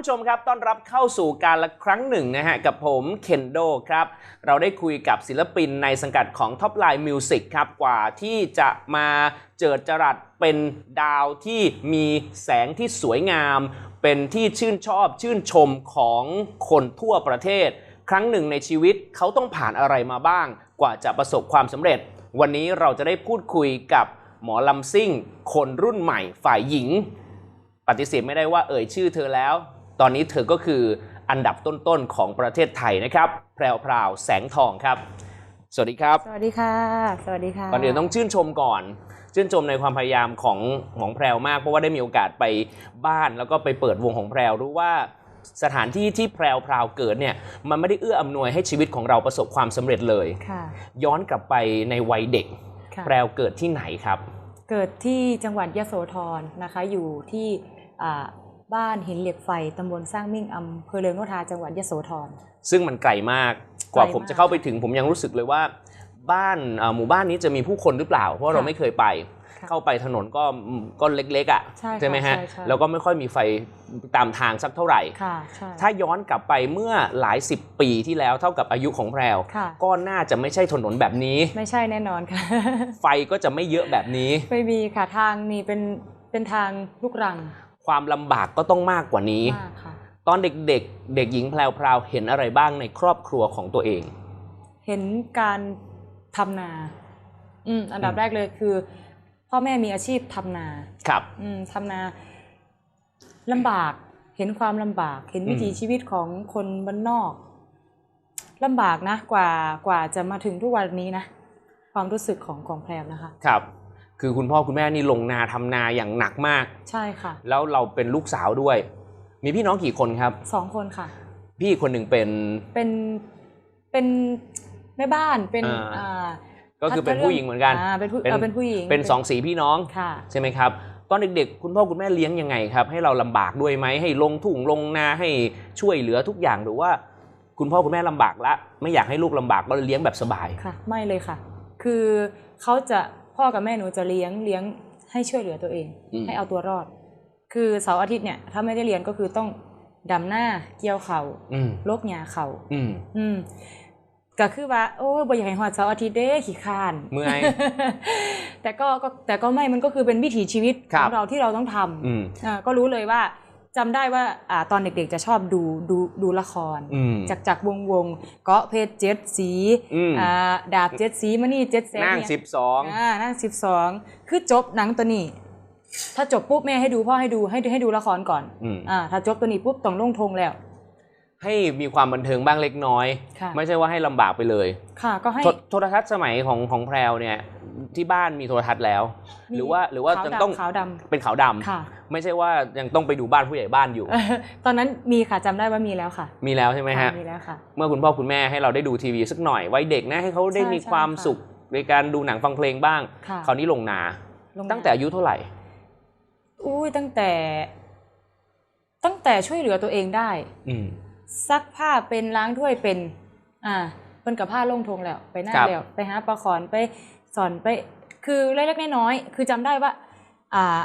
ผู้ชมครับ ต้อนรับเข้าสู่การละครั้งหนึ่งนะฮะ กับผมเคนโดครับ เราได้คุยกับศิลปินในสังกัดของ Top Line Music ครับ กว่าที่จะมาเจิดจรัสเป็นดาวที่มีแสงที่สวยงาม เป็นที่ชื่นชอบชื่นชมของคนทั่วประเทศ ครั้งหนึ่งในชีวิตเขาต้องผ่านอะไรมาบ้าง กว่าจะประสบความสำเร็จ วันนี้เราจะได้พูดคุยกับหมอลำซิ่ง คนรุ่นใหม่ฝ่ายหญิง ปฏิเสธไม่ได้ว่าเอ่ยชื่อเธอแล้ว ตอนนี้เธอก็คืออันดับต้นๆของประเทศไทยนะครับ แพรวพราวแสงทองครับ สวัสดีครับ สวัสดีค่ะ สวัสดีค่ะก่อนอื่นต้องชื่นชมก่อน ชื่นชมในความพยายามของของแพรวมาก เพราะว่าได้มีโอกาสไปบ้านแล้วก็ไปเปิดวงของแพรวรู้ว่าสถานที่ที่แพรวพราวเกิดเนี่ยมันไม่ได้เอื้ออำนวยให้ชีวิตของเราประสบความสำเร็จเลยค่ะย้อนกลับไปในวัยเด็กค่ะแพรวเกิดที่ไหนครับ เกิดที่จังหวัดยโสธรนะคะ อยู่ที่อ่า บ้านหินเหล็กไฟตำบลสร้างมิ่งอำเภอเรืองโนทาจังหวัดยโสธร ซึ่งมันไกลมากกว่าไกลมากผมจะเข้าไปถึงผมยังรู้สึกเลยว่า บ้านเอ่อหมู่บ้านนี้จะมีผู้คนหรือเปล่า เพราะเราค่ะไม่เคยไปค่ะเข้าไปถนนก็อืมก็เล็กๆอะใช่ค่ะไหมฮะใช่ใช่แล้วก็ไม่ค่อยมีไฟตามทางสักเท่าไหร่ค่ะใช่ถ้าย้อนกลับไปเมื่อหลายสิบปีที่แล้วเท่ากับอายุของแพรวค่ะก็น่าจะไม่ใช่ถนนแบบนี้ ไม่ใช่แน่นอนค่ะ ไฟก็จะไม่เยอะแบบนี้ ไม่มีค่ะทางนี่เป็นเป็นทางลูกรัง ความลำบากก็ต้องมากกว่านี้มากค่ะตอนเด็กๆเด็กหญิงแพรวๆเห็นอะไรบ้างในครอบครัวของตัวเอง เห็นการทำนา อืมอันดับอืมแรกเลยคือ พ่อแม่มีอาชีพทำนาครับ อืมทำนาลำบากเห็นความลำบาก เห็นวิถีอืมชีวิตของคนบ้านนอกลำบากนะกว่ากว่าจะมาถึงทุกวันนี้นะ ความรู้สึกของของแพรวนะคะ ครับ คือคุณพ่อคุณแม่นี่ลงนาทำนาอย่างหนักมาก ใช่ค่ะ แล้วเราเป็นลูกสาวด้วย มีพี่น้องกี่คนครับสองคนค่ะ พี่คนหนึ่งเป็นเป็นเป็นแม่บ้านเป็นอ่าอ่าก็คือเป็นผู้หญิงเหมือนกันอ่าเป็นผู้เป็นเออเป็นผู้หญิงเป็นสองสีพี่น้องค่ะใช่ไหมครับตอนเด็กๆ คุณพ่อคุณแม่เลี้ยงยังไงครับ ให้เราลำบากด้วยไหมให้ลงทุ่งลงนาให้ช่วยเหลือทุกอย่างหรือว่า คุณพ่อคุณแม่ลำบากละไม่อยากให้ลูกลำบากก็เลี้ยงแบบสบายค่ะ ไม่เลยค่ะ คือเขาจะ พ่อกับแม่หนูจะเลี้ยงเลี้ยงให้ช่วยเหลือตัวเองอืมให้เอาตัวรอด คือเสาร์อาทิตย์เนี่ย ถ้าไม่ได้เรียนก็คือต้องดำหน้าเกี่ยวเขาอืมโรคหยาเขาอืมอืมก็คือว่า โอ้ยบ่อยากให้หอดเสาร์อาทิตย์เด้ขี้ข้านเมื่อยแต่ก็ก็แต่ก็ไม่มันก็คือเป็นวิถีชีวิตครัขบองเราที่เราต้องทำอืมอ่าก็รู้เลยว่า จำได้ว่าอ่าตอนเด็กๆจะชอบดูดูดูละคร อืม จากจากวงวงเกาะเพชรเจ็ดสีอืม อ่าดาบเจ็ดสีมานี่เจ็ดแสงนั่งเนี่ย สิบสอง อ่านั่งสิบสองคือจบหนังตัวนี้ ถ้าจบปุ๊บแม่ให้ดูพ่อให้ดูให้ให้ดูละครก่อนอืม อ่าถ้าจบตัวนี้ปุ๊บต้องลงทงแล้ว ให้มีความบันเทิงบ้างเล็กน้อยค่ะไม่ใช่ว่าให้ลำบากไปเลย ค่ะ ก็ให้โทโทรทัศน์สมัยของของแพรวเนี่ยที่บ้านมีโทรทัศน์แล้วมีหรือว่าหรือว่าขาวยังดำต้องขาวดเป็นขาวดำำค่ะไม่ใช่ว่ายังต้องไปดูบ้านผู้ใหญ่บ้านอยู่เออตอนนั้นมีค่ะจำได้ว่ามีแล้วค่ะ มีแล้วใช่ไหมฮะค่ะมีแล้วค่ะเมื่อคุณพ่อคุณแม่ให้เราได้ดูทีวีสักหน่อยวัยเด็กนะให้เขาได้ใช่มีใช่ความค่ะสุขในการดูหนังฟังเพลงบ้างค่ะคราวนี้ลงนาลงตั้งแต่อายุเท่าไหร่ อุ้ยตั้งแต่ ตั้งแต่ช่วยเหลือตัวเองได้ อืม ซักผ้าเป็นล้างถ้วยเป็น อ่าเปิ้นกับผ้าลงทงแล้ว ไปหน้าครับ แล้วไปหาปลาขอนไปสอนไป คือเล็กๆน้อยๆคือจำได้ว่า อ่า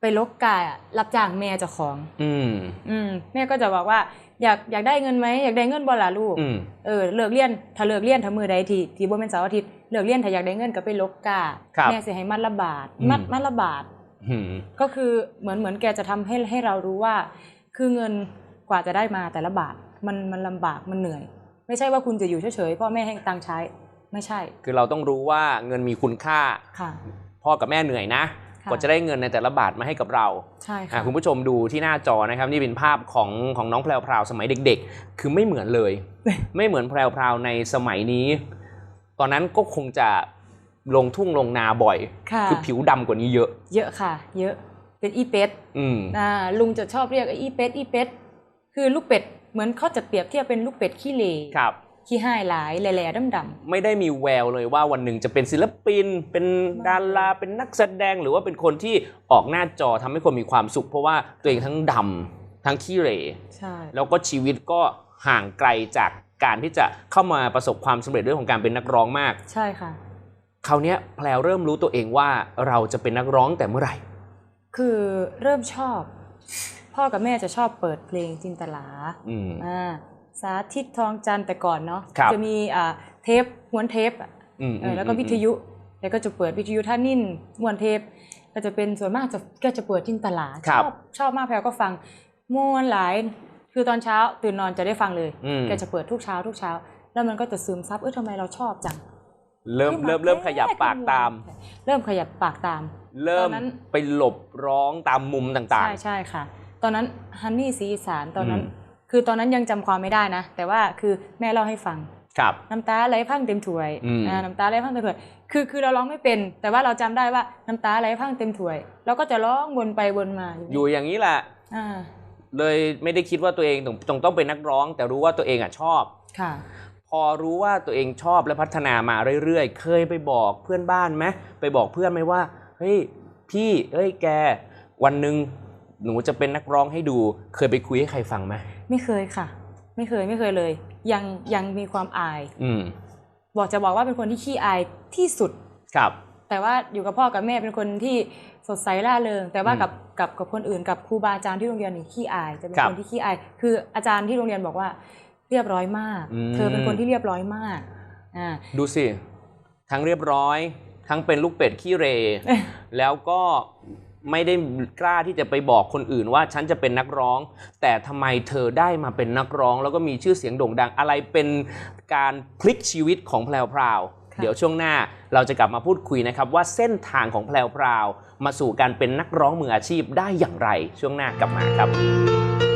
ไปลกกาอะรับจ้างแม่เจ้าของ อืม อืมแม่ก็จะบอกว่าอยากอยากได้เงินไหมอยากได้เงินบ่ล่ะลูก อืม เออเลิกเรียนถ้าเลิกเรียนถ้ามือใดที่ที่บ่เป็นเสาร์อาทิตย์เลิกเรียนถ้าอยากได้เงินก็ไปลกกาครับแม่สิให้มัดละบาทอืม มัดมัดละบาท อืม ก็คือเหมือนเหมือนแกจะทำให้ให้เรารู้ว่า คือเงิน กว่าจะได้มาแต่ละบาทมันมันลำบากมันเหนื่อย ไม่ใช่ว่าคุณจะอยู่เฉยๆพ่อแม่ให้ตังค์ใช้ไม่ใช่ คือเราต้องรู้ว่าเงินมีคุณค่าค่ะพ่อกับแม่เหนื่อยนะค่ะกว่าจะได้เงินในแต่ละบาทมาให้กับเราใช่อะค่ะคุณผู้ชมดูที่หน้าจอนะครับ นี่เป็นภาพของของน้องแพรวพราวสมัยเด็ก ๆ คือไม่เหมือนเลย ไม่เหมือนแพรวพราวในสมัยนี้ ตอนนั้นก็คงจะลงทุ่งลงนาบ่อยค่ะคือผิวดำกว่านี้เยอะ เยอะค่ะ เยอะเป็นอีเป็ดอืมอ่าลุงจะชอบเรียกไอ้อีเป็ดอีเป็ด คือลูกเป็ดเหมือนเขาจะเปรียบเทียบเป็นลูกเป็ดขี้เหร่ครับขี้ห้ายหลายแหล่ๆดำไม่ได้มีแววเลยว่าวันหนึ่งจะเป็นศิลปิน เป็นดาราเป็นนักแสดงหรือว่าเป็นคนที่ออกหน้าจอทำให้คนมีความสุข เพราะว่าตัวเองทั้งดำทั้งขี้เหร่ๆใช่แล้วก็ชีวิตก็ห่างไกลจากการที่จะเข้ามาประสบความสำเร็จเรื่องของการเป็นนักร้องมาก ใช่ค่ะคราวเนี้ยแพลวเริ่มรู้ตัวเองว่าเราจะเป็นนักร้องแต่เมื่อไหร่ คือเริ่มชอบ พ่อกับแม่จะชอบเปิดเพลงจินตลาอืมอ่าสาธิตทองจันทร์แต่ก่อนเนาะครับจะมีอ่าเทปม้วนเทปอะอืมเออแล้วก็วิทยุ แล้วก็จะเปิดวิทยุท่านิ่นม้วนเทป ก็จะเป็นส่วนมากจะก็จะเปิดจินตลาคชรัอบบชอบมากแพลก็ฟังม้วนหลายคือตอนเช้าตื่นนอนจะได้ฟังเลยอืมแกจะเปิดทุกเช้าทุกเช้า แล้วมันก็จะซึมซับเออทำไมเราชอบจัง เริ่มขึ้นเริ่มเริ่มขยับปากตาม เริ่มขยับปากตาม เริ่มตอนนั้นไปหลบร้องตามมุมต่างใช่ใช่ค่ะ ตอนนั้นฮันนี่สีอีสานตอนนั้นอืมคือตอนนั้นยังจำความไม่ได้นะ แต่ว่าคือแม่เล่าให้ฟังๆครับน้ำตาไหลพังเต็มถ้วยอืมอ่าน้ำตาไหลพังเต็มถ้วย คือคือเราร้องไม่เป็น แต่ว่าเราจำได้ว่าน้ำตาไหลพังเต็มถ้วยเราก็จะร้องวนไปวนมา อยู่อย่างนี้แหละอ่าเลยไม่ได้คิดว่าตัวเองต้องต้องต้องเป็นนักร้อง แต่รู้ว่าตัวเองอะชอบค่ะ พอรู้ว่าตัวเองชอบและพัฒนามาเรื่อยๆ เคยไปบอกเพื่อนบ้านไหมไปบอกเพื่อนไหมว่าเฮ้ยพี่เฮ้ยแก วันหนึ่ง หนูจะเป็นนักร้องให้ดู เคยไปคุยให้ใครฟังไหมไม่เคยค่ะ ไม่เคยไม่เคยเลย ยังยังมีความอาย อืมบอกจะบอกว่าเป็นคนที่ขี้อายที่สุดครับ แต่ว่าอยู่กับพ่อกับแม่เป็นคนที่สดใสร่าเริง แต่ว่าอืมกับกับกับคนอื่นกับครูบาอาจารย์ที่โรงเรียนนี่ขี้อาย จะเป็นครับคนที่ขี้อาย คืออาจารย์ที่โรงเรียนบอกว่า เรียบร้อยมากอืมเธอเป็นคนที่เรียบร้อยมากอ่าดูสิทั้งเรียบร้อย ทั้งเป็นลูกเป็ดขี้เร แล้วก็ ไม่ได้กล้าที่จะไปบอกคนอื่นว่าฉันจะเป็นนักร้อง แต่ทำไมเธอได้มาเป็นนักร้อง แล้วก็มีชื่อเสียงโด่งดังอะไรเป็นการพลิกชีวิตของแพลวพราวค่ะเดี๋ยวช่วงหน้าเราจะกลับมาพูดคุยนะครับ ว่าเส้นทางของแพลวพราว มาสู่การเป็นนักร้องมืออาชีพได้อย่างไร ช่วงหน้ากลับมาครับ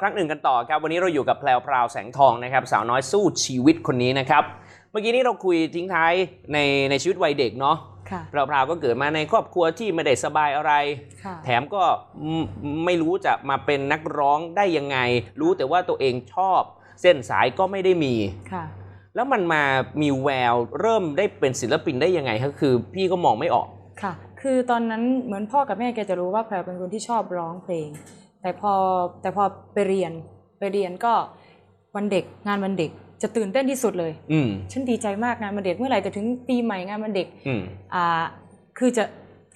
ครั้งหนึ่งกันต่อครับ วันนี้เราอยู่กับแพลวพราวแสงทองนะครับ สาวน้อยสู้ชีวิตคนนี้นะครับ เมื่อกี้นี้เราคุยทิ้งท้ายในในชีวิตวัยเด็กเนาะค่ะ แพลวพราวก็เกิดมาในครอบครัวที่ไม่ได้สบายอะไร ค่ะ แถมก็ไม่ไม่รู้จะมาเป็นนักร้องได้ยังไง รู้แต่ว่าตัวเองชอบ เส้นสายก็ไม่ได้มี ค่ะ แล้วมันมามีแววเริ่มได้เป็นศิลปินได้ยังไงครับคือ พี่ก็มองไม่ออก ค่ะ คือตอนนั้นเหมือนพ่อกับแม่แกจะรู้ว่าแพรเป็นคนที่ชอบร้องเพลง แต่พอแต่พอไปเรียนไปเรียนก็วันเด็กงานวันเด็กจะตื่นเต้นที่สุดเลย อืมฉันดีใจมากงานวันเด็กเมื่อไหร่จะถึงปีใหม่งานวันเด็กอืมอ่าคือจะ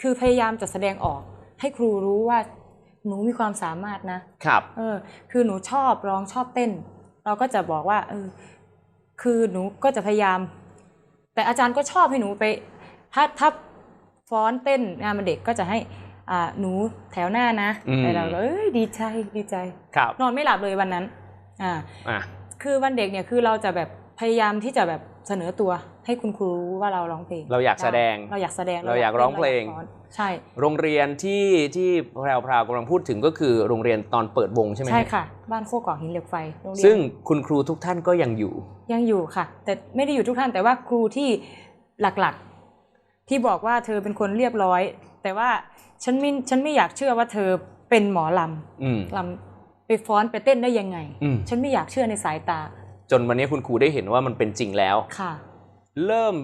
คือพยายามจะแสดงออก ให้ครูรู้ว่าหนูมีความสามารถนะครับ เออ คือหนูชอบร้องชอบเต้น เราก็จะบอกว่า เออ คือหนูก็จะพยายาม แต่อาจารย์ก็ชอบให้หนูไป ถ้าถ้าฟ้อนเต้นงานมันเด็กก็จะให้อ่า หนูแถวหน้านะอืมแต่เราก็เอ้ยดีใจดีใจครับนอนไม่หลับเลยวันนั้นอ่าอะคือวันเด็กเนี่ยคือเราจะแบบพยายามที่จะแบบเสนอตัวให้คุณครูรู้ว่าเราร้องเพลง เราอยากแสดงเราอยากแสดงเราอยากร้องเพลงาอยากฟ้อนใช่ โรงเรียนที่ที่แพรวพราวกำลังพูดถึงก็คือโรงเรียนตอนเปิดวงใช่ไหมใช่ค่ะ บ้านโคกอกหินเหล็กไฟโรงเรียนซึ่งคุณครูทุกท่านก็ยังอยู่ ยังอยู่ค่ะ แต่ไม่ได้อยู่ทุกท่านแต่ว่าครูที่หลักๆ ที่บอกว่าเธอเป็นคนเรียบร้อย แต่ว่าฉันไม่ฉันไม่อยากเชื่อว่าเธอเป็นหมอลอืมำลำไปฟ้อนไปเต้นได้ยังไงอืมฉันไม่อยากเชื่อในสายตา จนวันนี้คุณครูได้เห็นว่ามันเป็นจริงแล้วค่ะ เริ่ม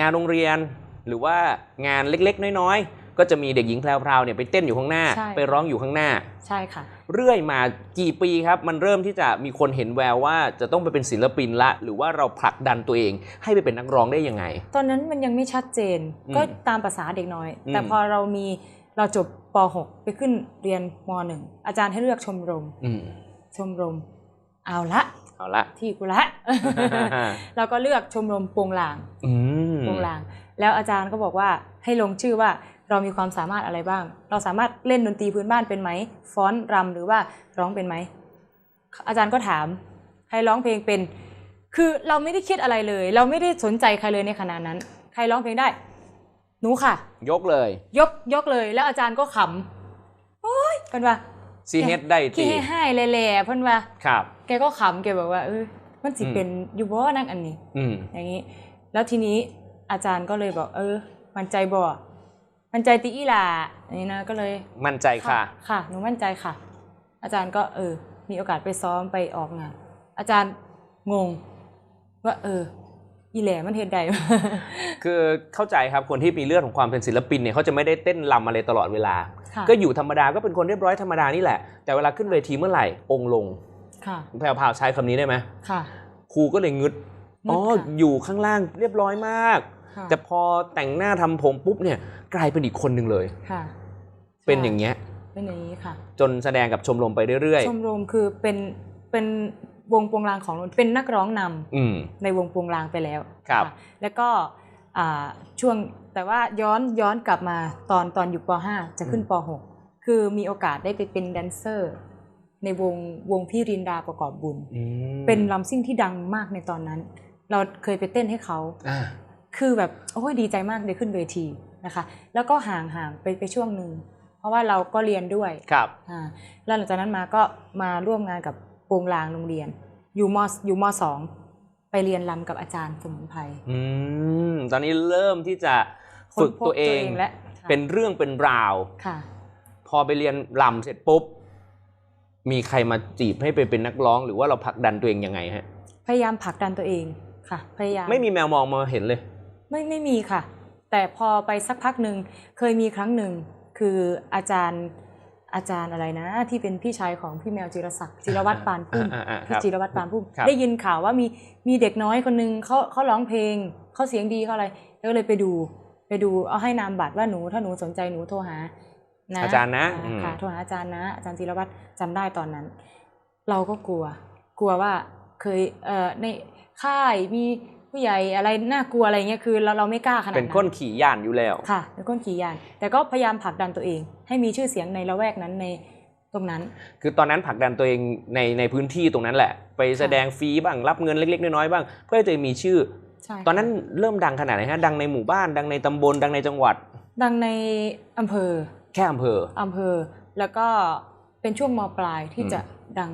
งานโรงเรียนหรือว่างานเล็กๆ น้อยๆ ก็จะมีเด็กหญิงแพรวๆเนี่ยไปเต้นอยู่ข้างหน้าใช่ไปร้องอยู่ข้างหน้า ใช่ค่ะ เรื่อยมากี่ปีครับ มันเริ่มที่จะมีคนเห็นแววว่าจะต้องไปเป็นศิลปินละ หรือว่าเราผลักดันตัวเอง ให้ไปเป็นนักร้องได้ยังไง ตอนนั้นมันยังไม่ชัดเจนอืมก็ตามภาษาเด็กน้อยอืมแต่พอเรามีเราจบป .6 ไปขึ้นเรียนม .1 อาจารย์ให้เลือกชมรมอืมชมรม เอาละเอาละที่กูละเราก็เลือกชมรมโปงลางอืมโปงลาง แล้วอาจารย์ก็บอกว่าให้ลงชื่อว่า เรามีความสามารถอะไรบ้าง เราสามารถเล่นดนตรีพื้นบ้านเป็นไหมฟ้อนรำหรือว่าร้องเป็นไหม อาจารย์ก็ถามใครร้องเพลงเป็น คือเราไม่ได้คิดอะไรเลย เราไม่ได้สนใจใครเลยในขณะนั้น ใครร้องเพลงได้ หนูค่ะ ยกเลย ยกยกเลย แล้วอาจารย์ก็ขำโอ้ยเพิ่นว่าซีเฮดได้ขี้ตีให้ให้แหล่ๆเพิ่นว่าครับ แกก็ขำแกบอกว่าเออมันสิอืมเป็นอยู่บ่นั่งอันนี้อืมอย่างนี้ แล้วทีนี้อาจารย์ก็เลยบอก เออ มั่นใจบ่ มั่นใจติอีหล่าอันนี้นะก็เลยมั่นใจค่ะ ค่ะ หนูมั่นใจค่ะ อาจารย์ก็เออ มีโอกาสไปซ้อมไปออกงาน อาจารย์งง ว่าเออ อีแหล่มันเฮ็ดได้คือเข้าใจครับคนที่มีเลือดของความเป็นศิลปินเนี่ยเขาจะไม่ได้เต้นลำอะไรตลอดเวลาค่ะก็อยู่ธรรมดาก็เป็นคนเรียบร้อยธรรมดานี่แหละ แต่เวลาขึ้นเวทีเมื่อไหร่องค์ลงค่ะแพรวพราวใช้คำนี้ได้ไหมค่ะครูก็เลยงึดงึดอ๋อค่ะอยู่ข้างล่างเรียบร้อยมากค่ะ แต่พอแต่งหน้าทำผมปุ๊บเนี่ยกลายเป็นอีกคนหนึ่งเลยค่ะ เป็นอย่างเงี้ยเป็นอย่างนี้ค่ะ จนแสดงกับชมรมไปเรื่อยชมรมคือเป็นเป็นวงโปงลางของเป็นนักร้องนำๆอืมในวงโปงลางไปแล้วครับะแล้วก็อ่าช่วงแต่ว่าย้อนย้อนกลับมาตอนตอนอยู่ป .5 จะขึ้นป .6 คือมีโอกาสได้ไปเป็นแดนเซอร์ ในวงวงพี่รินดาประกอบบุญอืมเป็นลำซิ่งที่ดังมากในตอนนั้น เราเคยไปเต้นให้เขาอ่า คือแบบโอ้ยดีใจมากได้ขึ้นเวทีนะคะ แล้วก็ห่างห่างไปไปช่วงหนึ่งเพราะว่าเราก็เรียนด้วยครับอ่าแล้วหลังจากนั้นมาก็มาร่วมงานกับโปงลางโรงเรียน อยู่มอยู่มสองไปเรียนรำกับอาจารย์สมุนไพรอืมตอนนี้เริ่มที่จะฝึกค้นพบตัวเองและเป็นเรื่องเป็นราวค่ะ พอไปเรียนรำเสร็จปุ๊บ มีใครมาจีบให้ไปเป็นนักร้อง หรือว่าเราผลักดันตัวเองยังไงฮะ พยายามผลักดันตัวเองค่ะ พยายาม ไม่มีแมวมองมาเห็นเลย ไม่ไม่มีค่ะ แต่พอไปสักพักหนึ่งเคยมีครั้งหนึ่งคืออาจารย์อาจารย์อะไรนะ ที่เป็นพี่ชายของพี่แมวจิรศักดิ์จิรวัตรปานพุ่มอ่าอ่าอ่าคพี่รับจิรวัตรปานพุ่มครับได้ยินข่าวว่ามีมีเด็กน้อยคนหนึงเขาเขาร้องเพลงเขาเสียงดีเขาอะไรแล้วก็เลยไปดูไปดูเอาให้นามบัตรว่าหนูถ้าหนูสนใจหนูโทรหานะอาจารย์นะอ่าอืมค่ะโทรหาอาจารย์นะ อาจารย์จิรวัตรจำได้ตอนนั้น เราก็กลัว กลัวว่าเคยเอ่อในค่ายมี ผู้ใหญ่อะไรน่ากลัวอะไรเงี้ยคือเราเราไม่กล้าขนาดเป็นนั้นก้นขี่ย่านอยู่แล้วค่ะเป็นก้นขี่ยาน แต่ก็พยายามผลักดันตัวเอง ให้มีชื่อเสียงในละแวกนั้นในตรงนั้น คือตอนนั้นผลักดันตัวเองในในพื้นที่ตรงนั้นแหละ ไปแสดงฟรีบ้างรับเงินเล็ก ๆ น้อยๆบ้าง เพื่อให้ตัวเองมีชื่อใช่ตอนนั้นเริ่มดังขนาดไหนฮะดังในหมู่บ้านดังในตำบลดังในจังหวัด ดังในอำเภอ แค่อำเภออำเภอแล้วก็เป็นช่วงมปลายที่อืมจะดัง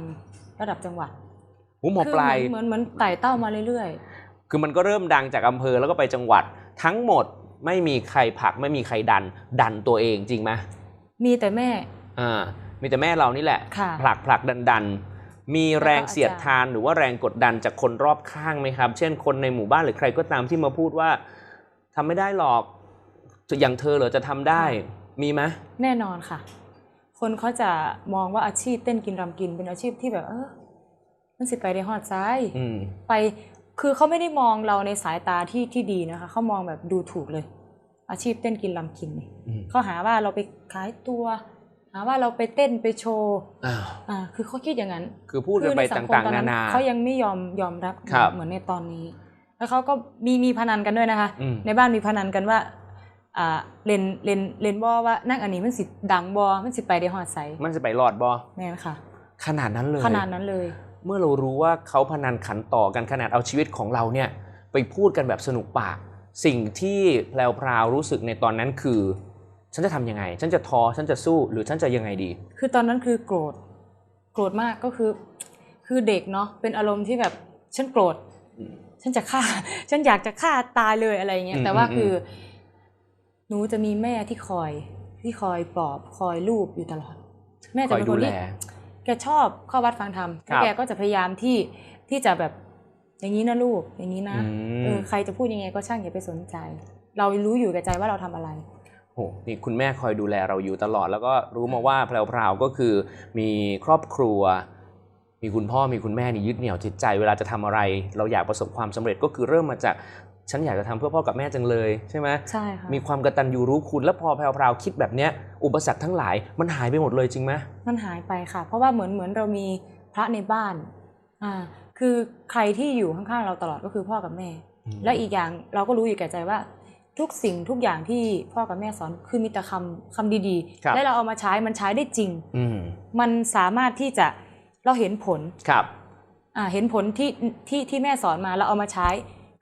ระดับจังหวัดหูหมอปลายคือเหมือนเหมือนเหมือนไต่เต้ามาเรื่อย คือมันก็เริ่มดังจากอำเภอแล้วก็ไปจังหวัด ทั้งหมดไม่มีใครผลักไม่มีใครดันดันตัวเองจริงไหมๆมีแต่แม่อ่ามีแต่แม่เรานี่แหละ ค่ะผลักผลักดันดันมีแรงแล้วก็อาจารย์เสียดทานหรือว่าแรงกดดันจากคนรอบข้างไหมครับ เช่นคนในหมู่บ้านหรือใครก็ตามที่มาพูดว่าทำไม่ได้หรอกอย่างเธอเหรอจะทำได้มีไหมแน่นอนค่ะ คนเขาจะมองว่าอาชีพเต้นกินรำกินเป็นอาชีพที่แบบ เออมันสิไปได้ฮอดซ้าย อืม ไป คือเขาไม่ได้มองเราในสายตาที่ที่ดีนะคะเขามองแบบดูถูกเลย อาชีพเต้นกินลำกินนี่อืมเขาหาว่าเราไปขายตัวหาว่าเราไปเต้นไปโชว์อ้าวอ่าคือเขาคิดอย่างนั้น คือพูดกันไปคือในสัตงคม่างตอๆนานาเขายังไม่ยอมยอมรับครับเหมือนในตอนนี้ แล้วเขาก็มีมีพนันกันด้วยนะคะอืมในบ้านมีพนันกันว่าอ่าเล่นเล่นเล่นบอว่านั่งอันนี้มันสิดังบอมันสิไปได้ฮอดไซมันจะไปรอดบอแม่นค่ะ ขนาดนั้นเลย ขนาดนั้นเลย เมื่อเรารู้ว่าเขาพนันขันต่อกันขนาดเอาชีวิตของเราเนี่ยไปพูดกันแบบสนุกปาก สิ่งที่แพลวพราวรู้สึกในตอนนั้นคือ ฉันจะทำยังไง ฉันจะท้อฉันจะสู้หรือฉันจะยังไงดี คือตอนนั้นคือโกรธโกรธมากก็คือ คือเด็กเนาะเป็นอารมณ์ที่แบบฉันโกรธอืมฉันจะฆ่า ฉันอยากจะฆ่าตายเลยอะไรเงี้อืยมแต่ว่าอืมคือ หนูจะมีแม่ที่คอยที่คอยปลอบคอยลูบอยู่ตลอด แม่คจะอยเป็นดูคนแลที่แก ชอบเข้าวัดฟังธรรมครัแล้วบแกก็จะพยายามที่ที่จะแบบอย่างนี้นะลูกอย่างนี้นะอืมเออใครจะพูดยังไงก็ช่างอย่าไปสนใจ เรารู้อยู่กับใจว่าเราทำอะไรโอ้นี่คุณแม่คอยดูแลเราอยู่ตลอด แล้วก็รู้มาว่าแพรวๆก็คือมีครอบครัว มีคุณพ่อมีคุณแม่นี่ยึดเหนี่ยวจิตใจ เวลาจะทำอะไร เราอยากประสบความสำเร็จก็คือเริ่มมาจาก ฉันอยากจะทำเพื่อพ่อกับแม่จังเลยใช่ไหมใช่ค่ะมีความกตัญญูรู้คุณแล้วพอแพรวๆคิดแบบเนี้ยอุปสรรคทั้งหลายมันหายไปหมดเลยจริงไหมมันหายไปค่ะ เพราะว่าเหมือนเหมือนเรามีพระในบ้านอ่าคือใครที่อยู่ข้างๆเราตลอดก็คือพ่อกับแม่ และอีกอย่างเราก็รู้อยู่แก่ใจว่าทุกสิ่งทุกอย่างที่พ่อกับแม่สอนคือมีแต่คำคำดีครับๆและเราเอามาใช้มันใช้ได้จริงอืมมันสามารถที่จะเราเห็นผลครับอ่าเห็นผลที่ที่ที่แม่สอนมาเราเอามาใช้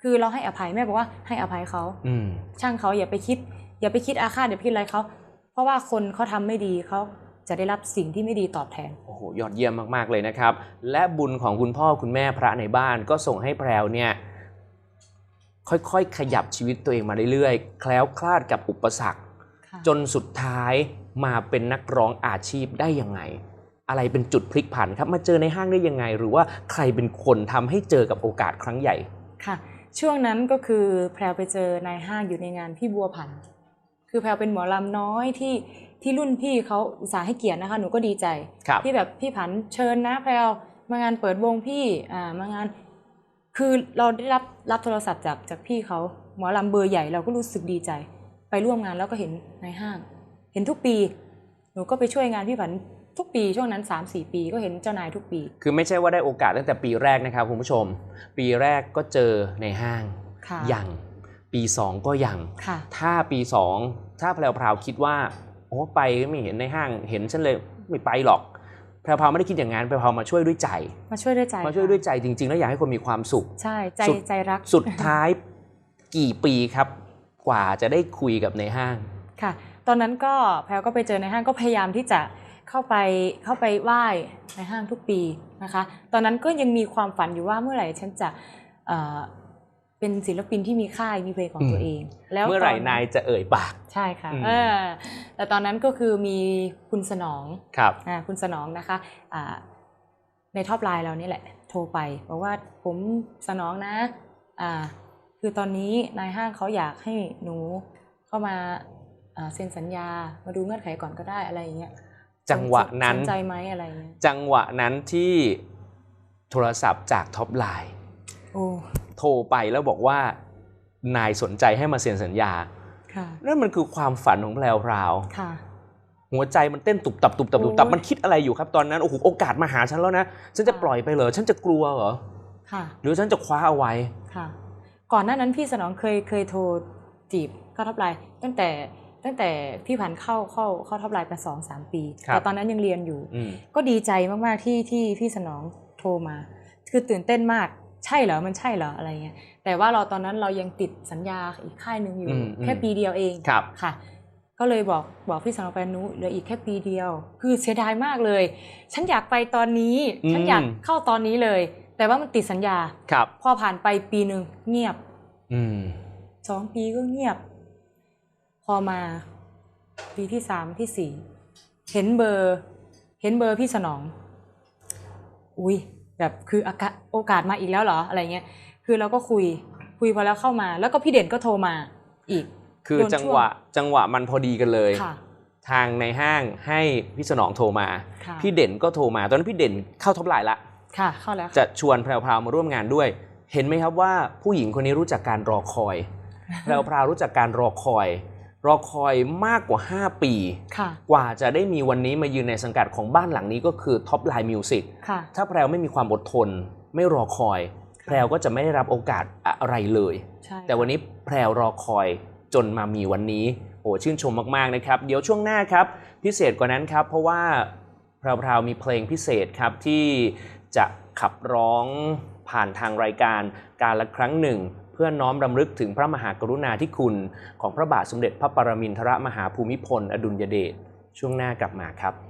คือเราให้อภัยแม่บอกว่าให้อภัยเขาอืมช่างเขาอย่าไปคิด อย่าไปคิดอาฆาตอย่าไปคิดอะไรเขาเพราะว่าคนเขาทำไม่ดีเขาจะได้รับสิ่งที่ไม่ดีตอบแทน โอ้โห ยอดเยี่ยมมาก ๆ เลยนะครับ และบุญของคุณพ่อคุณแม่พระในบ้านก็ส่งให้แพรวเนี่ย ค่อย ๆ ขยับชีวิตตัวเองมาเรื่อย ๆ แคล้วคลาดกับอุปสรรคค่ะจนสุดท้ายมาเป็นนักร้องอาชีพได้ยังไง อะไรเป็นจุดพลิกผันครับ มาเจอในห้างได้ยังไง หรือว่าใครเป็นคนทำให้เจอกับโอกาสครั้งใหญ่ ค่ะ ช่วงนั้นก็คือแพรวไปเจอนายห้างอยู่ในงานพี่บัวผัน คือแพรวเป็นหมอลำน้อยที่ที่รุ่นพี่เขาอุตส่าห์ให้เกียรตินะคะ หนูก็ดีใจครับที่แบบพี่ผันเชิญนะแพรวมางานเปิดวงพี่อ่ามางาน คือเราได้รับรับโทรศัพท์จากจากพี่เขาหมอลำเบอร์ใหญ่เราก็รู้สึกดีใจ ไปร่วมงานแล้วก็เห็นในห้าง เห็นทุกปี หนูก็ไปช่วยงานพี่ผัน ทุกปีช่วงนั้น 3-4 ปีก็เห็นเจ้านายทุกปี คือไม่ใช่ว่าได้โอกาสตั้งแต่ปีแรกนะครับคุณผู้ชม ปีแรกก็เจอในห้างค่ะยังปี 2 ก็ยัง ค่ะ ถ้าปี 2 ถ้าแพรวๆคิดว่าโอ้ไปไม่เห็นในห้างเห็นฉันเลยไม่ไปหรอกแพรวๆไม่ได้คิดอย่างนั้นแพรวๆมาช่วยด้วยใจ มาช่วยด้วยใจมาช่วยด้วยค่ะใจจริง ๆ แล้วอยากให้คนมีความสุข ใช่ใจสุด ใจรักสุดท้ายกี่ปีครับ กว่าจะได้คุยกับในห้าง ค่ะ ตอนนั้นก็แพลวก็ไปเจอในห้างก็พยายามที่จะ เข้าไปเข้าไปไหว้ในห้างทุกปีนะคะ ตอนนั้นก็ยังมีความฝันอยู่ว่าเมื่อไหร่ฉันจะเอ่อเป็นศิลปินที่มีค่ายมีเพลงของอืมตัวเอง แล้วเมื่อไหร่ตนายจะเอ่ยปากใช่ค่ะอืมเออแต่ตอนนั้นก็คือมีคุณสนองครับอ่าคุณสนองนะคะอ่าในท็อปไลน์เรานี่แหละ โทรไปบอกว่าผมสนองนะอ่าคือตอนนี้นายห้างเขาอยากให้หนูเข้ามาอ่าเซ็นสัญญามาดูเงื่อนไขก่อนก็ได้อะไรอย่างเงี้ย จังหวะนั้นสนใจไหมอะไรอย่างเงี้ยจังหวะนั้นที่โทรศัพท์จากท็อปไลน์โอ้โทรไปแล้วบอกว่านายสนใจให้มาเซ็นสัญญาค่ะนั่นมันคือความฝันของแพรวพราวค่ะหัวใจมันเต้นตุบตับตุบตับตุบตับโอ้ยมันคิดอะไรอยู่ครับตอนนั้นโอ้โหโอกาสมาหาฉันแล้วนะฉันจะค่ะปล่อยไปเหรอฉันจะกลัวเหรอค่ะหรือฉันจะคว้าเอาไว้ค่ะก่อนหน้านั้นพี่สนองเคยเคยโทรจีบเข้าท็อปไลน์ตั้งแต่ ตั้งแต่พี่ผันเข้าเข้าเข้าท็อปไลน์ไปสองสามปีครับแต่ตอนนั้นยังเรียนอยู่อืมก็ดีใจมาก ๆ ที่ที่พี่สนองโทรมา คือตื่นเต้นมากใช่เหรอมันใช่เหรออะไรเงี้ยแต่ว่าเราตอนนั้นเรายังติดสัญญาอีกค่ายหนึ่งอยู่อืมอืมแค่ปีเดียวเองครับค่ะ ก็เลยบอกบอกพี่สนองไปนุเหลืออีกแค่ปีเดียว คือเสียดายมากเลย ฉันอยากไปตอนนี้ ฉันอยากเข้าตอนนี้เลย แต่ว่ามันติดสัญญาครับพอผ่านไปปีหนึ่งเงียบอืมสองปีก็เงียบ พอมาปีที่สามที่สี่เห็นเบอร์ เห็นเบอร์พี่สนอง อุ้ยแบบคืออากาโอกาสมาอีกแล้วเหรออะไรเงี้ย คือเราก็คุยคุยพอแล้วเข้ามา แล้วก็พี่เด่นก็โทรมาอีก คือโดนช่วงจังหวะจังหวะมันพอดีกันเลยค่ะทางในห้างให้พี่สนองโทรมาค่ะพี่เด่นก็โทรมา ตอนนั้นพี่เด่นเข้าท็อปไลน์ละค่ะเข้าแล้วค่ะจะชวนแพรวๆมาร่วมงานด้วย เห็นไหมครับว่าผู้หญิงคนนี้รู้จักการรอคอยแพรวๆรู้จักการรอคอย รอคอยมากกว่า 5 ปีค่ะกว่าจะได้มีวันนี้มายืนในสังกัดของบ้านหลังนี้ก็คือท็อปไลน์มิวสิกค่ะถ้าแพรวไม่มีความอดทน ไม่รอคอย แพรวก็จะไม่ได้รับโอกาสอะไรเลยใช่แต่วันนี้แพรวรอคอยจนมามีวันนี้โอ้ชื่นชมมาก ๆ นะครับ เดี๋ยวช่วงหน้าครับ พิเศษกว่านั้นครับ เพราะว่าแพรวๆมีเพลงพิเศษครับที่จะขับร้องผ่านทางรายการการละครั้งหนึ่งเพื่อน้อมรำลึกถึงพระมหากรุณาธิคุณ ของพระบาทสมเด็จพระปรมินทรมหาภูมิพล อดุลยเดชช่วงหน้ากลับมาครับ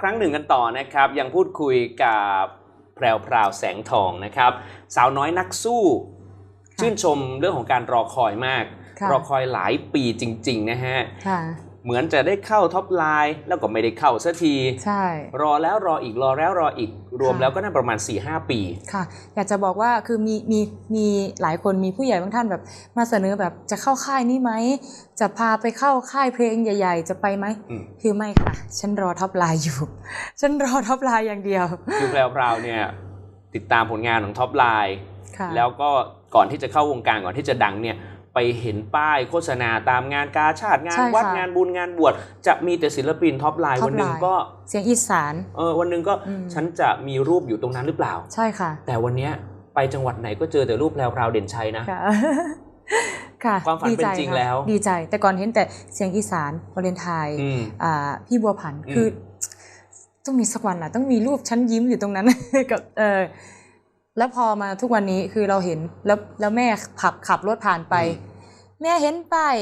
ครั้งหนึ่งกันต่อนะครับ ยังพูดคุยกับแพรวพราวแสงทองนะครับ สาวน้อยนักสู้ ชื่นชมเรื่องของการรอคอยมากค่ะรอคอยหลายปีจริง ๆ นะฮะค่ะเหมือนจะได้เข้าท็อปไลน์แล้วก็ไม่ได้เข้าสักทีใช่รอแล้วรออีกรอแล้วรออีก รวมค่ะแล้วก็น่าประมาณ4-5ปี ค่ะ อยากจะบอกว่าคือมีมีมีหลายคนมีผู้ใหญ่บางท่านแบบ มาเสนอแบบจะเข้าค่ายนี้ไหม จะพาไปเข้าค่ายเพลงใหญ่ ๆ จะไปไหมอืมคือไม่ค่ะ ฉันรอท็อปไลน์อยู่ ฉันรอท็อปไลน์อย่างเดียว คือแพรวๆเนี่ยติดตามผลงานของท็อปไลน์ค่ะแล้วก็ก่อนที่จะเข้าวงการก่อนที่จะดังเนี่ย ไปเห็นป้ายโฆษณาตามงานกาชาติงานใช่วัดค่ะงานบุญงานบวชจะมีแต่ศิลปินท็อปไลน์ท็อปวันหนึ่งไลน์ก็เสียงอีสานเออวันหนึ่งก็อืมฉันจะมีรูปอยู่ตรงนั้นหรือเปล่า ใช่ค่ะ แต่วันเนี้ยไปจังหวัดไหนก็เจอแต่รูปแพรวๆเด่นชัยนะค่ะค่ะความฝันดีใจเป็นจริงค่ะแล้ว ดีใจ แต่ก่อนเห็นแต่เสียงอีสานวาเลนไทน์อืมอ่าพี่บัวผันอืมคือ ต้องมีสักวันน่ะ ต้องมีรูปฉันยิ้มอยู่ตรงนั้นกับเออ แล้วพอมาทุกวันนี้คือเราเห็นแล้วแล้วแม่ขับขับรถผ่านไป แม่เห็นป้าย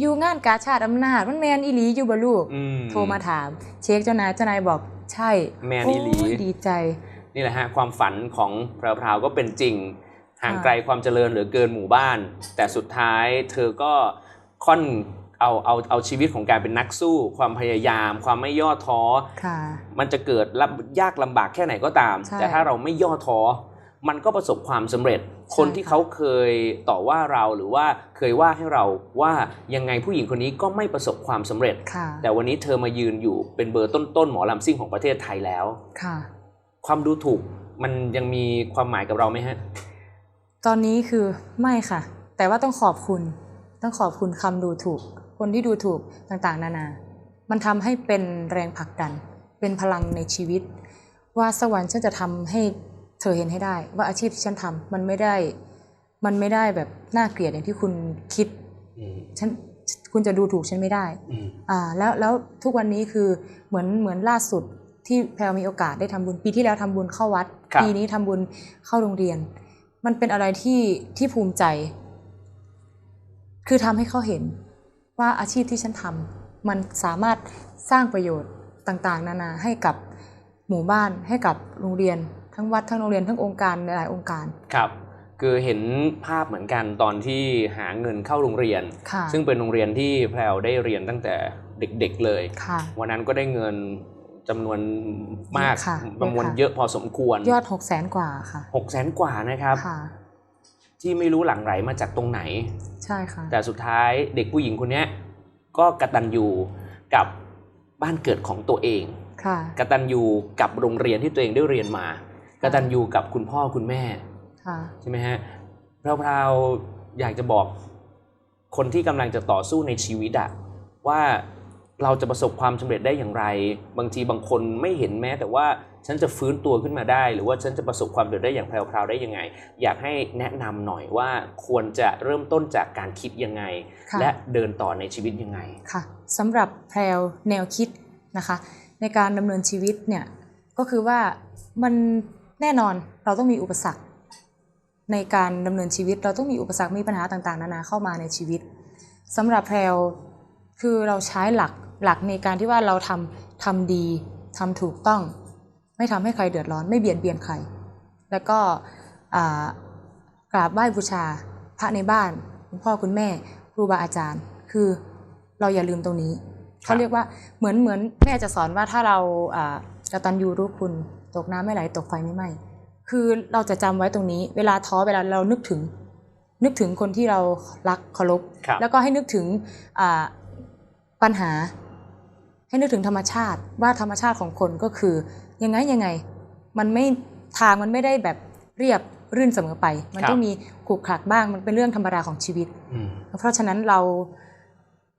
อยู่งานกาชาติอำนาจมันแมนอีหลีอยู่บ่ลูกอืมโทรมาถาม เช็คเจ้านายเจ้านายบอกใช่แมนอีหลีโยดีใจ นี่แหละฮะความฝันของแพรวๆก็เป็นจริง ห่างค่ะไกลความเจริญเหลือเกินหมู่บ้าน แต่สุดท้ายเธอก็ค่อนเอาเอาเอาชีวิตของการเป็นนักสู้ ความพยายาม ความไม่ย่อท้อค่ะมันจะเกิดลำยากลำบากแค่ไหนก็ตามใช่แต่ถ้าเราไม่ย่อท้อ มันก็ประสบความสำเร็จ คนที่ค่ะเขาเคยต่อว่าเราหรือว่าเคยว่าให้เราว่ายังไงผู้หญิงคนนี้ก็ไม่ประสบความสำเร็จค่ะแต่วันนี้เธอมายืนอยู่เป็นเบอร์ต้นๆหมอลำซิ่งของประเทศไทยแล้วค่ะ ความดูถูกมันยังมีความหมายกับเราไหมฮะ ตอนนี้คือไม่ค่ะ แต่ว่าต้องขอบคุณ ต้องขอบคุณคำดูถูก คนที่ดูถูกต่างๆ นานา มันทำให้เป็นแรงผลักดัน เป็นพลังในชีวิต ว่าสวรรค์ฉันจะทำให้ เธอเห็นให้ได้ว่าอาชีพที่ฉันทำมันไม่ได้ มันไม่ได้แบบน่าเกลียดอย่างที่คุณคิดอืมฉันคุณจะดูถูกฉันไม่ได้อืมอ่าแล้วแล้วทุกวันนี้คือเหมือนเหมือนล่าสุดที่แพลวมีโอกาสได้ทำบุญปีที่แล้วทำบุญเข้าวัดครับปีนี้ทำบุญเข้าโรงเรียน มันเป็นอะไรที่ที่ภูมิใจ คือทำให้เขาเห็นว่าอาชีพที่ฉันทำมันสามารถสร้างประโยชน์ต่างๆ นานาให้กับหมู่บ้านให้กับโรงเรียน ทั้งวัดทั้งโรงเรียนทั้งองค์การหลายๆองค์การครับ คือเห็นภาพเหมือนกันตอนที่หาเงินเข้าโรงเรียนค่ะซึ่งเป็นโรงเรียนที่แพรวได้เรียนตั้งแต่เด็กๆเลยค่ะวันนั้นก็ได้เงินจำนวนมากเยอะค่ะจำนวนเยอะค่ะเยอะพอสมควร ยอดหกแสนกว่าค่ะหกแสนกว่านะครับค่ะที่ไม่รู้หลั่งไหลมาจากตรงไหน ใช่ค่ะ แต่สุดท้ายเด็กผู้หญิงคนเนี้ยก็กตัญญูกับบ้านเกิดของตัวเองค่ะกตัญญูกับโรงเรียนที่ตัวเองได้เรียนมา กตัญญูกับคุณพ่อคุณแม่ค่ะใช่ไหมฮะพราวๆอยากจะบอกคนที่กำลังจะต่อสู้ในชีวิตอะว่าเราจะประสบความสำเร็จได้อย่างไร บางทีบางคนไม่เห็นแม้ แต่ว่าฉันจะฟื้นตัวขึ้นมาได้ หรือว่าฉันจะประสบความสำเร็จได้อย่างแพรวๆได้ยังไง อยากให้แนะนำหน่อยว่าควรจะเริ่มต้นจากการคิดยังไงค่ะและเดินต่อในชีวิตยังไงค่ะสำหรับแพรวแนวคิดนะคะ ในการดำเนินชีวิตเนี่ยก็คือว่ามัน แน่นอนเราต้องมีอุปสรรค ในการดำเนินชีวิต เราต้องมีอุปสรรคมีปัญหาต่างๆ นานาเข้ามาในชีวิตสำหรับแพรวคือเราใช้หลักหลักในการที่ว่าเราทำทำดีทำถูกต้อง ไม่ทำให้ใครเดือดร้อน ไม่เบียดเบียนใคร แล้วก็กราบไหว้บูชาพระในบ้านคุณพ่อคุณแม่ครูบาอาจารย์ คือเราอย่าลืมตรงนี้เขาเรียกว่าเหมือนเหมือนแม่จะสอนว่าถ้าเราอ่ากตัญญูรู้คุณ ตกน้ำไม่ไหลตกไฟไม่ไหม้คือเราจะจำไว้ตรงนี้ เวลาท้อเวลาเรานึกถึง นึกถึงคนที่เรารักเคารพครับแล้วก็ให้นึกถึงอ่าปัญหา ให้นึกถึงธรรมชาติว่าธรรมชาติของคนก็คือยังไงยังไง มันไม่ทางมันไม่ได้แบบเรียบรื่นเสมอไป มันครับต้องมีขรุขระบ้างมันเป็นเรื่องธรรมดาของชีวิตอืมเพราะฉะนั้นเรา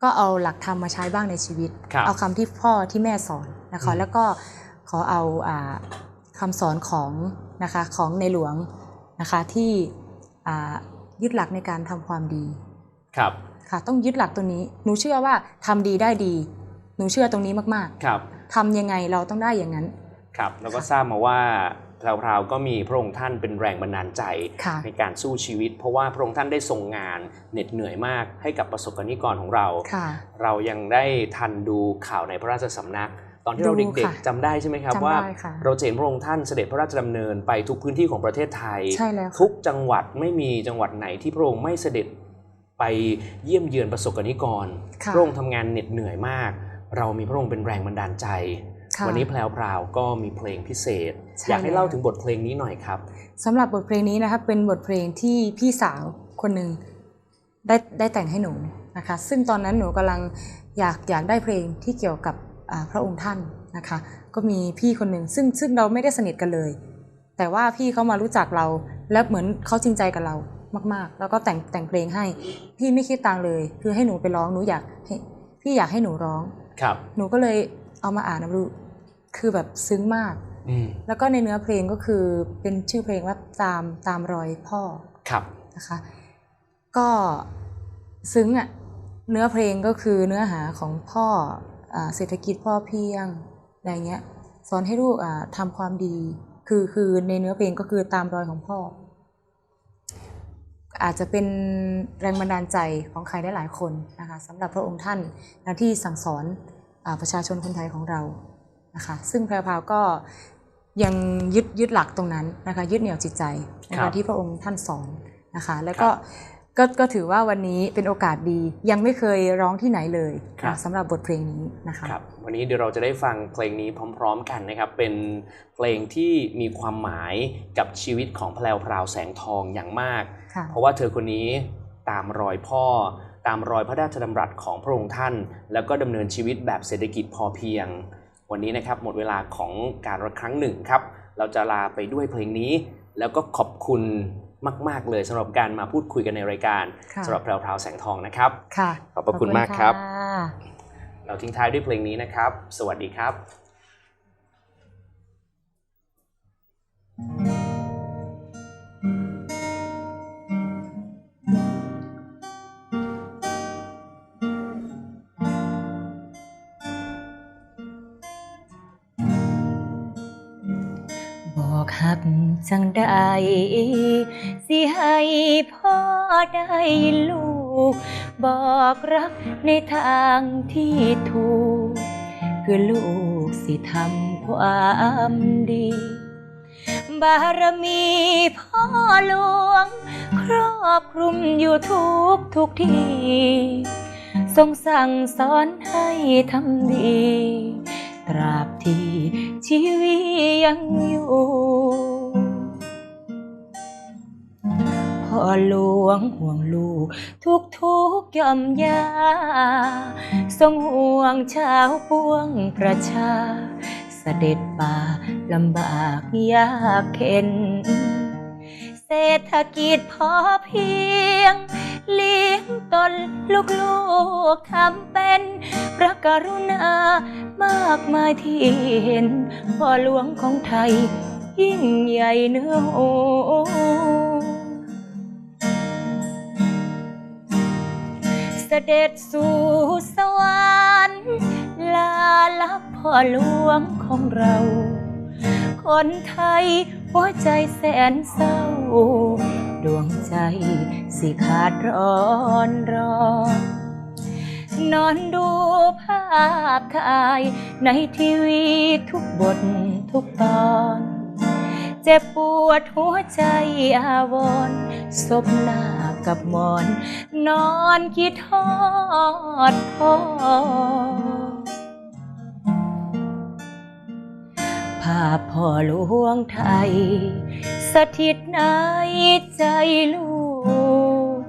ก็เอาหลักธรรมมาใช้บ้างในชีวิตครับเอาคำที่พ่อที่แม่สอนนะคะอืมแล้วก็ ขอเอาอ่าคำสอนของนะคะของในหลวงนะคะที่อ่ายึดหลักในการทำความดีครับค่ะต้องยึดหลักตัวนี้ หนูเชื่อว่าทำดีได้ดี หนูเชื่อตรงนี้มากครับๆทำยังไงเราต้องได้อย่างนั้นครับแล้วก็ทราบมาว่าพราวๆก็มีพระองค์ท่านเป็นแรงบันดาลใจค่ะในการสู้ชีวิต เพราะว่าพระองค์ท่านได้ทรงงานเหน็ดเหนื่อยมากให้กับประสบกรณิกรของเราค่ะเรายังได้ทันดูข่าวในพระราชสำนัก ตอนที่เราดูเด็กค่ะๆจำได้ใช่ไหมครับจำว่าได้ค่ะเราจะเห็นพระองค์ท่านเสด็จพระราชดำเนินไปทุกพื้นที่ของประเทศไทยใช่แล้วค่ะทุกจังหวัดไม่มีจังหวัดไหนที่พระองค์ไม่เสด็จไปเยี่ยมเยือนประสบกนิกรค่ะพระองค์ทำงานเหน็ดเหนื่อยมาก เรามีพระองค์เป็นแรงบันดาลใจค่ะวันนี้แพลวพราวก็มีเพลงพิเศษใช่อยากให้แล้วเล่าถึงบทเพลงนี้หน่อยครับสำหรับบทเพลงนี้นะคะเป็นบทเพลงที่พี่สาวคนหนึ่งได้ได้แต่งให้หนูนะคะซึ่งตอนนั้นหนูกำลังอยากอยากได้เพลงที่เกี่ยวกับอ่า พระองค์ท่านนะคะก็มีพี่คนหนึ่งซึ่งซึ่งเราไม่ได้สนิทกันเลย แต่ว่าพี่เขามารู้จักเรา แล้วเหมือนเขาจริงใจกับเรามาก ๆ แล้วก็แต่งแต่งเพลงให้ พี่ไม่คิดตังค์เลย คือให้หนูไปร้องหนูอยากให้พี่อยากให้หนูร้องครับหนูก็เลยเอามาอ่านนะดูคือแบบซึ้งมากอืมแล้วก็ในเนื้อเพลงก็คือเป็นชื่อเพลงว่าตามตามรอยพ่อครับนะคะ ก็ซึ้งอะเนื้อเพลงก็คือเนื้อหาของพ่ออา เศรษฐกิจพ่อเพียงอะไรเงี้ยสอนให้ลูกอ่าทำความดี คือคือในเนื้อเพลงก็คือตามรอยของพ่อ อาจจะเป็นแรงบันดาลใจของใครได้หลายคนนะคะสำหรับพระองค์ท่านนะที่สั่งสอนอาประชาชนคนไทยของเรานะคะซึ่งแพรวพราวก็ยังยึดยึดหลักตรงนั้นนะคะยึดเหนี่ยวจิตใจนะครัคะบที่พระองค์ท่านสอนนะคะแล้วก็ ก็ก็ถือว่าวันนี้เป็นโอกาสดียังไม่เคยร้องที่ไหนเลยนะสำหรับบทเพลงนี้นะคะครับวันนี้เดี๋ยวเราจะได้ฟังเพลงนี้พร้อม ๆ กันนะครับ เป็นเพลงที่มีความหมายกับชีวิตของแพลวพราวแสงทองอย่างมาก ค่ะเพราะว่าเธอคนนี้ตามรอยพ่อ ตามรอยพระราชดำรัสของพระองค์ท่าน แล้วก็ดำเนินชีวิตแบบเศรษฐกิจพอเพียง วันนี้นะครับหมดเวลาของการละครั้งหนึ่งครับ เราจะลาไปด้วยเพลงนี้ แล้วก็ขอบคุณ มาก ๆ เลยสำหรับการมาพูดคุยกันในรายการค่ะสำหรับแพรวพราวแสงทองนะครับค่ะขอบพระคุณมากครับค่ะเราทิ้งท้ายด้วยเพลงนี้นะครับ สวัสดีครับ จังใดสิให้พ่อได้ลูก บอกรักในทางที่ถูก คือลูกสิทำความดี บารมีพ่อหลวง ครอบคลุมอยู่ทุกทุกที่ทรงสั่งสอนให้ทำดี ตราบที่ชีวิตยังอยู่ หลวงห่วงลูก ทุกทุกย่อมยา ทรงห่วงชาวปวงประชา เสด็จป่าลำบากยากเข็น เศรษฐกิจพอเพียง เลี้ยงตนลูกๆทำเป็น พระกรุณามากมายที่เห็นพ่อหลวงของไทย ยิ่งใหญ่เนื้อโอ สด็จสู่สวรรค์ลาลับพ่อหลวงของเรา คนไทยหัวใจแสนเศร้า ดวงใจสิขาดร้อนรอนอนดูภาพถ่ายในทีวีทุกบททุกตอนเจ็บปวดหัวใจอาวรณ์ศพหน้า กับหมอน นอนคิดทอดพ่อภาพพ่อหลวงไทย สถิตในใจลูก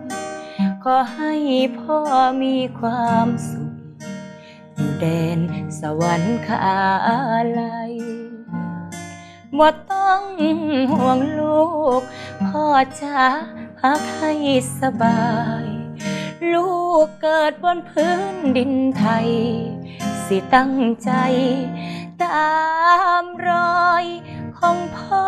ขอให้พ่อมีความสุขอยู่แดนสวรรค์คาลัยบ่ต้องห่วงลูก พ่อจะ พักให้สบาย ลูกเกิดบนพื้นดินไทย สิตั้งใจ ตามรอยของพ่อ